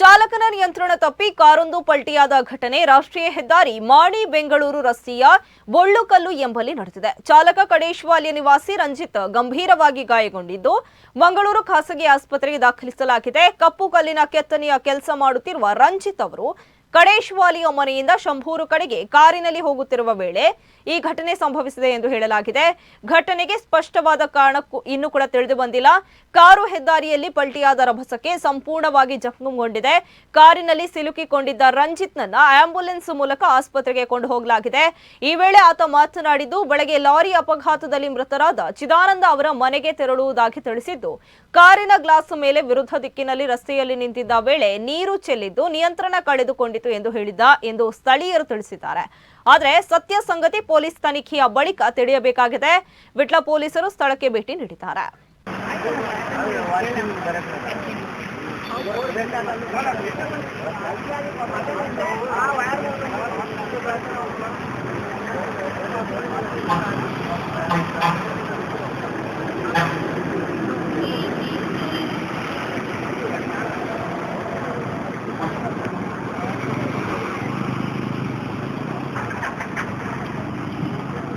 ಚಾಲಕನ ನಿಯಂತ್ರಣ ತಪ್ಪಿ ಕಾರೊಂದು ಪಲ್ಟಿಯಾದ ಘಟನೆ ರಾಷ್ಟ್ರೀಯ ಹೆದ್ದಾರಿ ಮಾಣಿ ಬೆಂಗಳೂರು ರಸ್ತೆಯ ಬೊಳ್ಳುಕಲ್ಲು ಎಂಬಲ್ಲಿ ನಡೆದಿದೆ. ಚಾಲಕ ಕಡೇಶ್ವಾಲಿಯ ನಿವಾಸಿ ರಂಜಿತ್ ಗಂಭೀರವಾಗಿ ಗಾಯಗೊಂಡಿದ್ದು, ಮಂಗಳೂರು ಖಾಸಗಿ ಆಸ್ಪತ್ರೆಗೆ ದಾಖಲಿಸಲಾಗಿದೆ. ಕಪ್ಪು ಕಲ್ಲಿನ ಕೆತ್ತನೆಯ ಕೆಲಸ ಮಾಡುತ್ತಿರುವ ರಂಜಿತ್ ಅವರು ಕಡೇಶ್ವಾಲಿಯ ಮನೆಯಿಂದ ಶಂಭೂರು ಕಡೆಗೆ ಕಾರಿನಲ್ಲಿ ಹೋಗುತ್ತಿರುವ ವೇಳೆ ಈ ಘಟನೆ ಸಂಭವಿಸಿದೆ ಎಂದು ಹೇಳಲಾಗಿದೆ. ಘಟನೆಗೆ ಸ್ಪಷ್ಟವಾದ ಕಾರಣ ಕು- ಇನ್ನೂ ಕೂಡ ತಿಳಿದು ಬಂದಿಲ್ಲ. ಕಾರು ಹೆದ್ದಾರಿಯಲ್ಲಿ ಪಲ್ಟಿಯಾದ ರಭಸಕ್ಕೆ ಸಂಪೂರ್ಣವಾಗಿ ಜಖಂಗೊಂಡಿದೆ ಕಾರಿನಲ್ಲಿ ಸಿಲುಕಿಕೊಂಡಿದ್ದ ರಂಜಿತ್ನನ್ನ ಆಂಬ್ಯುಲೆನ್ಸ್ ಮೂಲಕ ಆಸ್ಪತ್ರೆಗೆ ಕೊಂಡು ಹೋಗಲಾಗಿದೆ. ಈ ವೇಳೆ ಆತ ಮಾತನಾಡಿದ್ದು, ಬೆಳಗ್ಗೆ ಲಾರಿ ಅಪಘಾತದಲ್ಲಿ ಮೃತರಾದ ಚಿದಾನಂದ ಅವರ ಮನೆಗೆ ತೆರಳುವುದಾಗಿ ತಿಳಿಸಿದ್ದು, ಕಾರಿನ ಗ್ಲಾಸ್ ಮೇಲೆ ವಿರುದ್ಧ ದಿಕ್ಕಿನಲ್ಲಿ ರಸ್ತೆಯಲ್ಲಿ ನಿಂತಿದ್ದ ವೇಳೆ ನೀರು ಚೆಲ್ಲಿದ್ದು ನಿಯಂತ್ರಣ ಕಳೆದುಕೊಂಡಿತು ಎಂದು ಹೇಳಿದ್ದ ಎಂದು ಸ್ಥಳೀಯರು ತಿಳಿಸಿದ್ದಾರೆ. ಆದರೆ ಸತ್ಯ ಸಂಗತಿ ಪೊಲೀಸ್ ತನಿಖೆಯ ಬಳಿಕ ತಿಳಿಯಬೇಕಾಗಿದೆ. ವಿಟ್ಲ ಪೊಲೀಸರು ಸ್ಥಳಕ್ಕೆ ಭೇಟಿ ನೀಡಿದ್ದಾರೆ.